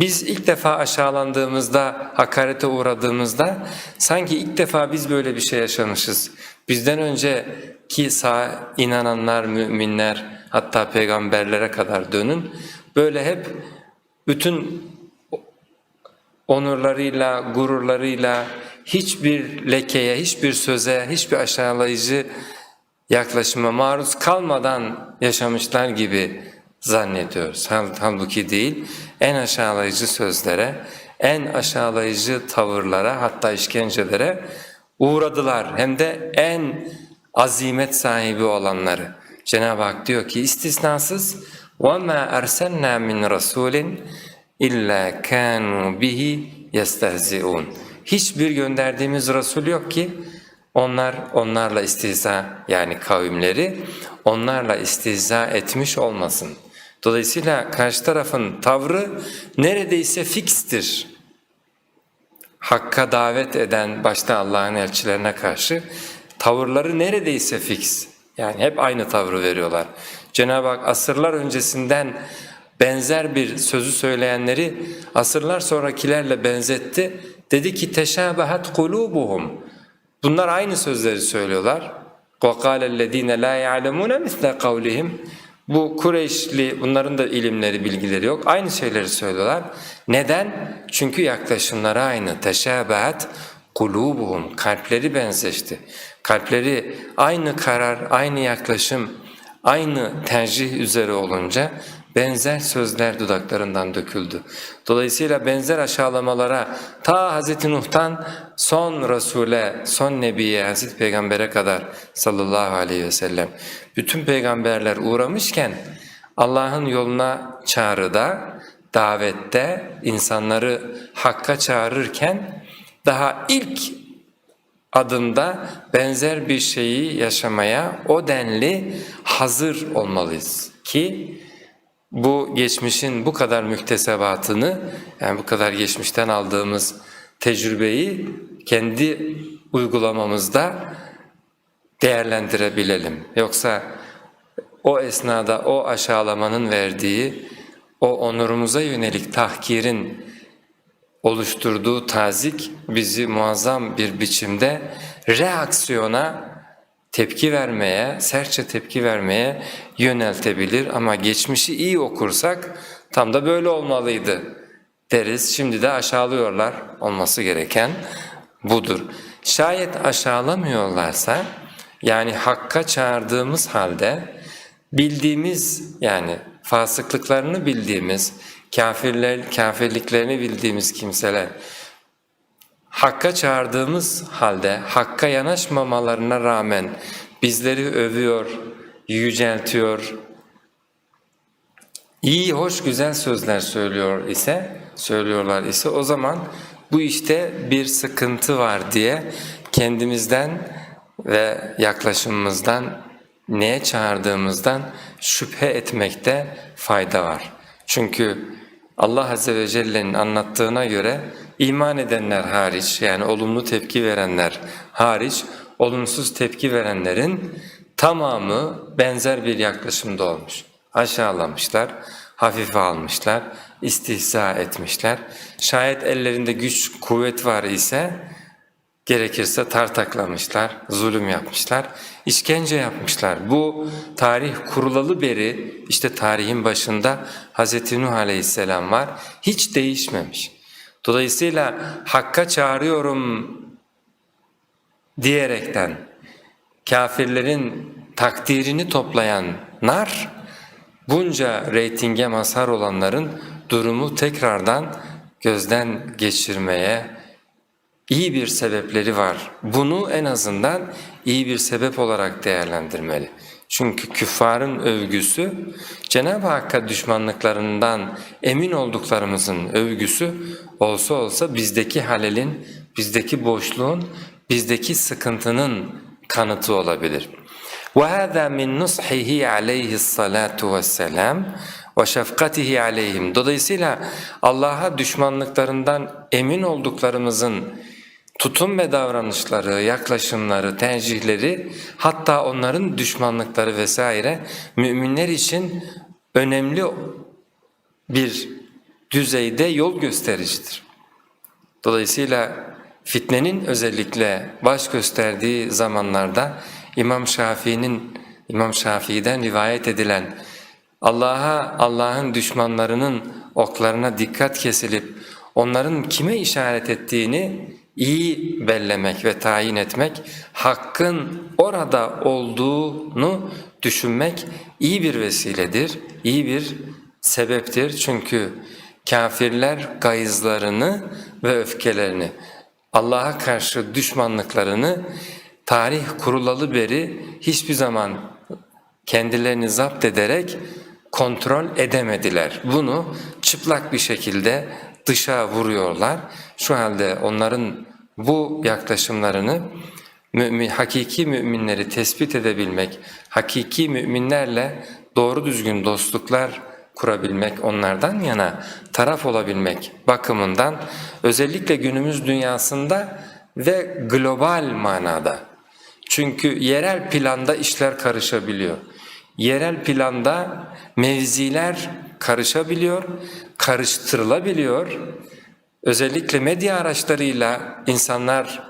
Biz ilk defa aşağılandığımızda, hakarete uğradığımızda sanki ilk defa biz böyle bir şey yaşamışız. Bizden önceki sağ inananlar, müminler hatta peygamberlere kadar dönün. Böyle hep bütün onurlarıyla, gururlarıyla hiçbir lekeye, hiçbir söze, hiçbir aşağılayıcı yaklaşıma maruz kalmadan yaşamışlar gibi zannediyoruz. Hal- Halbuki değil, en aşağılayıcı sözlere, en aşağılayıcı tavırlara hatta işkencelere uğradılar. Hem de en azimet sahibi olanları. Cenab-ı Hak diyor ki istisnasız وَمَا أَرْسَلْنَا مِنْ رَسُولٍ İlla kanu bihi yestehziun. Hiçbir gönderdiğimiz Resul yok ki onlar onlarla istihza yani kavimleri onlarla istihza etmiş olmasın. Dolayısıyla karşı tarafın tavrı neredeyse fikstir. Hakka davet eden başta Allah'ın elçilerine karşı tavırları neredeyse fix. Yani hep aynı tavrı veriyorlar. Cenab-ı Hak asırlar öncesinden benzer bir sözü söyleyenleri asırlar sonrakilerle benzetti. Dedi ki teşabahat kulubuhum. Bunlar aynı sözleri söylüyorlar. وَقَالَ الَّذ۪ينَ لَا يَعْلَمُونَ مِثْلَ قَوْلِهِمْ bu Kureyşli, bunların da ilimleri, bilgileri yok. Aynı şeyleri söylüyorlar. Neden? Çünkü yaklaşımları aynı. Teşabahat kulubuhum. Kalpleri benzeşti. Kalpleri aynı karar, aynı yaklaşım, aynı tercih üzere olunca benzer sözler dudaklarından döküldü. Dolayısıyla benzer aşağılamalara ta Hz. Nuh'tan son Resul'e, son Nebi'ye, Hz. Peygamber'e kadar sallallahu aleyhi ve sellem bütün peygamberler uğramışken Allah'ın yoluna çağrıda, davette insanları hakka çağırırken daha ilk adımda benzer bir şeyi yaşamaya o denli hazır olmalıyız ki bu geçmişin bu kadar müktesebatını yani bu kadar geçmişten aldığımız tecrübeyi kendi uygulamamızda değerlendirebilelim. Yoksa o esnada o aşağılamanın verdiği o onurumuza yönelik tahkirin oluşturduğu tazik bizi muazzam bir biçimde reaksiyona tepki vermeye, sertçe tepki vermeye yöneltebilir ama geçmişi iyi okursak tam da böyle olmalıydı deriz. Şimdi de aşağılıyorlar olması gereken budur. Şayet aşağılamıyorlarsa yani hakka çağırdığımız halde bildiğimiz yani fasıklıklarını bildiğimiz, kafirler, kafirliklerini bildiğimiz kimseler Hakka çağırdığımız halde Hakka yanaşmamalarına rağmen bizleri övüyor, yüceltiyor, iyi, hoş, güzel sözler söylüyor ise, söylüyorlar ise o zaman bu işte bir sıkıntı var diye kendimizden ve yaklaşımımızdan neye çağırdığımızdan şüphe etmekte fayda var. Çünkü Allah Azze ve Celle'nin anlattığına göre iman edenler hariç yani olumlu tepki verenler hariç olumsuz tepki verenlerin tamamı benzer bir yaklaşımda olmuş. Aşağılamışlar, hafife almışlar, istihza etmişler. Şayet ellerinde güç, kuvvet var ise gerekirse tartaklamışlar, zulüm yapmışlar, işkence yapmışlar. Bu tarih kurulalı beri işte tarihin başında Hz. Nuh Aleyhisselam var, hiç değişmemiş. Dolayısıyla Hakk'a çağırıyorum diyerekten kafirlerin takdirini toplayan nar, bunca reytinge mazhar olanların durumu tekrardan gözden geçirmeye, iyi bir sebepleri var. Bunu en azından iyi bir sebep olarak değerlendirmeli. Çünkü küffarın övgüsü Cenab-ı Hakk'a düşmanlıklarından emin olduklarımızın övgüsü olsa olsa bizdeki halelin, bizdeki boşluğun, bizdeki sıkıntının kanıtı olabilir. وَهَذَا مِنْ نُصْحِهِ عَلَيْهِ الصَّلَاةُ وَالسَّلَامُ وَشَفْقَتِهِ عَلَيْهِمْ Dolayısıyla Allah'a düşmanlıklarından emin olduklarımızın tutum ve davranışları, yaklaşımları, tercihleri hatta onların düşmanlıkları vesaire müminler için önemli bir düzeyde yol göstericidir. Dolayısıyla fitnenin özellikle baş gösterdiği zamanlarda İmam Şafii'nin İmam Şafii'den rivayet edilen Allah'a Allah'ın düşmanlarının oklarına dikkat kesilip onların kime işaret ettiğini iyi bellemek ve tayin etmek, hakkın orada olduğunu düşünmek iyi bir vesiledir, iyi bir sebeptir. Çünkü kafirler gayızlarını ve öfkelerini, Allah'a karşı düşmanlıklarını tarih kurulalı beri hiçbir zaman kendilerini zapt ederek kontrol edemediler. Bunu çıplak bir şekilde dışa vuruyorlar. Şu halde onların bu yaklaşımlarını mümin, hakiki müminleri tespit edebilmek, hakiki müminlerle doğru düzgün dostluklar kurabilmek, onlardan yana taraf olabilmek bakımından özellikle günümüz dünyasında ve global manada. Çünkü yerel planda işler karışabiliyor. Yerel planda mevziler karışabiliyor, karıştırılabiliyor. Özellikle medya araçlarıyla insanlar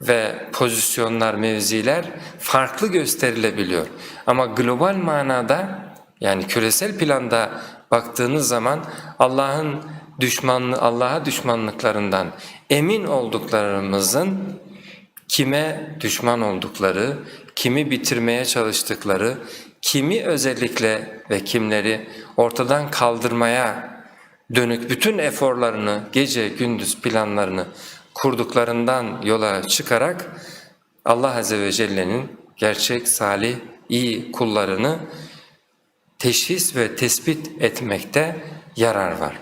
ve pozisyonlar, mevziler farklı gösterilebiliyor. Ama global manada yani küresel planda baktığınız zaman Allah'ın düşmanlığı, Allah'a düşmanlıklarından emin olduklarımızın kime düşman oldukları, kimi bitirmeye çalıştıkları, kimi özellikle ve kimleri ortadan kaldırmaya dönük bütün eforlarını, gece gündüz planlarını kurduklarından yola çıkarak Allah Azze ve Celle'nin gerçek, salih, iyi kullarını teşhis ve tespit etmekte yarar var.